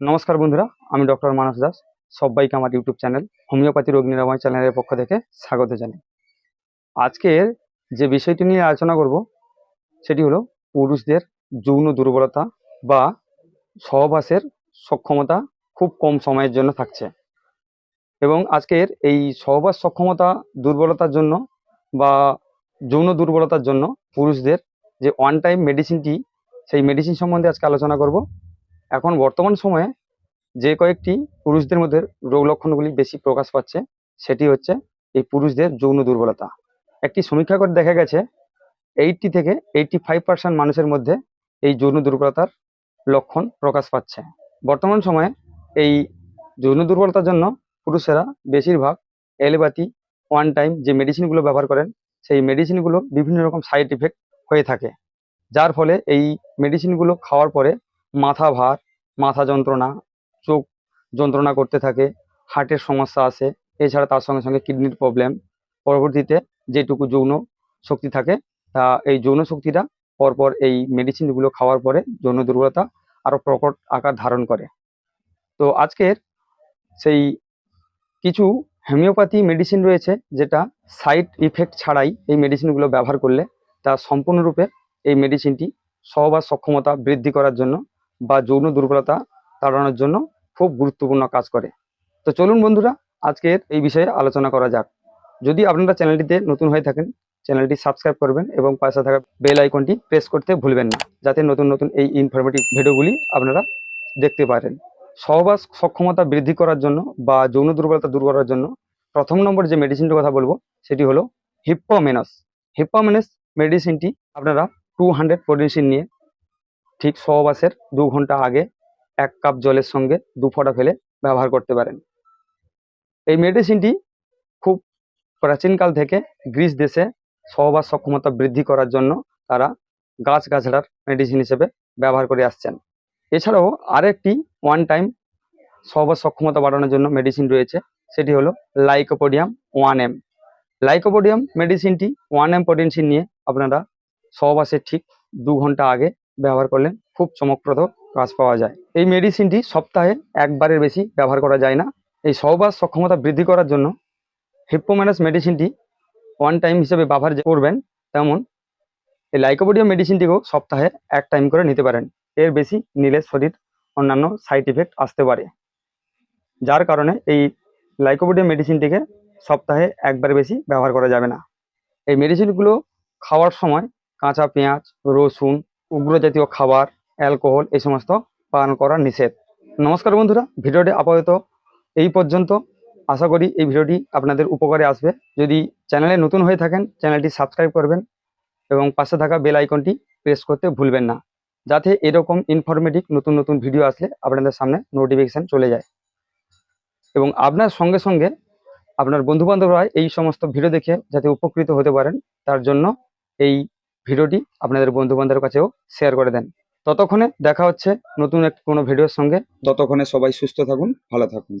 নমস্কার বন্ধুরা, আমি ডক্টর মানস দাস, সবাইকে আমার ইউটিউব চ্যানেল হোমিওপ্যাথি রোগ নিরাময় চ্যানেলের পক্ষ থেকে স্বাগত জানাই। আজকের যে বিষয়টি নিয়ে আলোচনা করব, সেটি হলো পুরুষদের যৌন দুর্বলতা বা সহবাসের সক্ষমতা খুব কম সময়ের জন্য থাকছে। এবং আজকের এই সহবাস সক্ষমতা দুর্বলতার জন্য বা যৌন দুর্বলতার জন্য পুরুষদের যে ওয়ান টাইম মেডিসিনটি, সেই মেডিসিন সম্বন্ধে আজকে আলোচনা করব। এখন বর্তমান সময়ে যে কয়েকটি পুরুষদের মধ্যে রোগ লক্ষণগুলি বেশি প্রকাশ পাচ্ছে, সেটি হচ্ছে এই পুরুষদের যৌন দুর্বলতা। একটি সমীক্ষা করে দেখা গেছে, এইটটি থেকে এইটটি ফাইভ পার্সেন্ট মানুষের মধ্যে এই যৌন দুর্বলতার লক্ষণ প্রকাশ পাচ্ছে। বর্তমান সময়ে এই যৌন দুর্বলতার জন্য পুরুষেরা বেশিরভাগ এলোপ্যাথি ওয়ান টাইম যে মেডিসিনগুলো ব্যবহার করেন, সেই মেডিসিনগুলো বিভিন্ন রকম সাইড ইফেক্ট হয়ে থাকে। যার ফলে এই মেডিসিনগুলো খাওয়ার পরে মাথা ভার, মাথা যন্ত্রণা, চোখ যন্ত্রণা করতে থাকে, হার্টের সমস্যা আসে এছাড়া তার সঙ্গে সঙ্গে কিডনির প্রবলেম পরবর্তীতে যেটুকু যৌন শক্তি থাকে, তা এই যৌন শক্তিটা পরপর এই মেডিসিনগুলো খাওয়ার পরে যৌন দুর্বলতা আরও প্রকট আকার ধারণ করে। তো আজকের সেই কিছু হোমিওপ্যাথি মেডিসিন রয়েছে, যেটা সাইড ইফেক্ট ছাড়াই এই মেডিসিনগুলো ব্যবহার করলে তা সম্পূর্ণরূপে এই মেডিসিনটি সহবাস সক্ষমতা বৃদ্ধি করার জন্য বা যৌন দুর্বলতা তাড়ানোর জন্য খুব গুরুত্বপূর্ণ কাজ করে। তো চলুন বন্ধুরা, আজকের এই বিষয়ে আলোচনা করা যাক। যদি আপনারা চ্যানেলটিতে নতুন হয়ে থাকেন, চ্যানেলটি সাবস্ক্রাইব করবেন এবং পাশে থাকা বেল আইকনটি প্রেস করতে ভুলবেন না, যাতে নতুন নতুন এই ইনফরমেটিভ ভিডিওগুলি আপনারা দেখতে পারেন। সহবাস সক্ষমতা বৃদ্ধি করার জন্য বা যৌন দুর্বলতা দূর করার জন্য প্রথম নম্বর যে মেডিসিনটির কথা বলব, সেটি হলো হিপ্পোমেনাস হিপ্পোমেনাস মেডিসিনটি আপনারা টু হান্ড্রেড নিয়ে ঠিক সহবাসের দু ঘণ্টা আগে এক কাপ জলের সঙ্গে দু ফোঁটা ফেলে ব্যবহার করতে পারেন। এই মেডিসিনটি খুব প্রাচীনকাল থেকে গ্রিস দেশে সহবাস সক্ষমতা বৃদ্ধি করার জন্য তারা গাছ গাছড়ার মেডিসিন হিসেবে ব্যবহার করে আসছেন। এছাড়াও আরেকটি ওয়ান টাইম সহবাস সক্ষমতা বাড়ানোর জন্য মেডিসিন রয়েছে, সেটি হলো লাইকোপোডিয়াম ওয়ান এম লাইকোপোডিয়াম মেডিসিনটি ওয়ান এম পটেনশিন নিয়ে আপনারা সহবাসের ঠিক দু ঘণ্টা আগে ব্যবহার করলে খুব চমকপ্রদ কাজ পাওয়া যায়। এই মেডিসিনটি সপ্তাহে একবারের বেশি ব্যবহার করা যায় না। এই সহবাস সক্ষমতা বৃদ্ধি করার জন্য হিপ্পোম্যানাস মেডিসিনটি ওয়ান টাইম হিসেবে ব্যবহার করবেন, তেমন এই লাইকোপোডিয়াম মেডিসিনটিকেও সপ্তাহে এক টাইম করে নিতে পারেন। এর বেশি নিলে শরীর অন্যান্য সাইড ইফেক্ট আসতে পারে। যার কারণে এই লাইকোপোডিয়াম মেডিসিনটিকে সপ্তাহে একবার বেশি ব্যবহার করা যাবে না। এই মেডিসিনগুলো খাওয়ার সময় কাঁচা পেঁয়াজ, রসুন উগ্র জাতীয় খাবার, অ্যালকোহল এই সমস্ত পান করা নিষেধ। নমস্কার বন্ধুরা, ভিডিওটি আপাতত এই পর্যন্ত। আশা করি এই ভিডিওটি আপনাদের উপকারে আসবে। যদি চ্যানেলে নতুন হয়ে থাকেন, চ্যানেলটি সাবস্ক্রাইব করবেন এবং পাশে থাকা বেল আইকনটি প্রেস করতে ভুলবেন না, যাতে এরকম ইনফরমেটিভ নতুন নতুন ভিডিও আসলে আপনাদের সামনে নোটিফিকেশান চলে যায়। এবং আপনার সঙ্গে সঙ্গে আপনার বন্ধুবান্ধবরা এই সমস্ত ভিডিও দেখে যাতে উপকৃত হতে পারেন, তার জন্য এই ভিডিওটি আপনাদের বন্ধু বান্ধবের কাছেও শেয়ার করে দেন। ততক্ষণে দেখা হচ্ছে নতুন এক কোনো ভিডিওর সঙ্গে। ততক্ষণে সবাই সুস্থ থাকুন, ভালো থাকুন।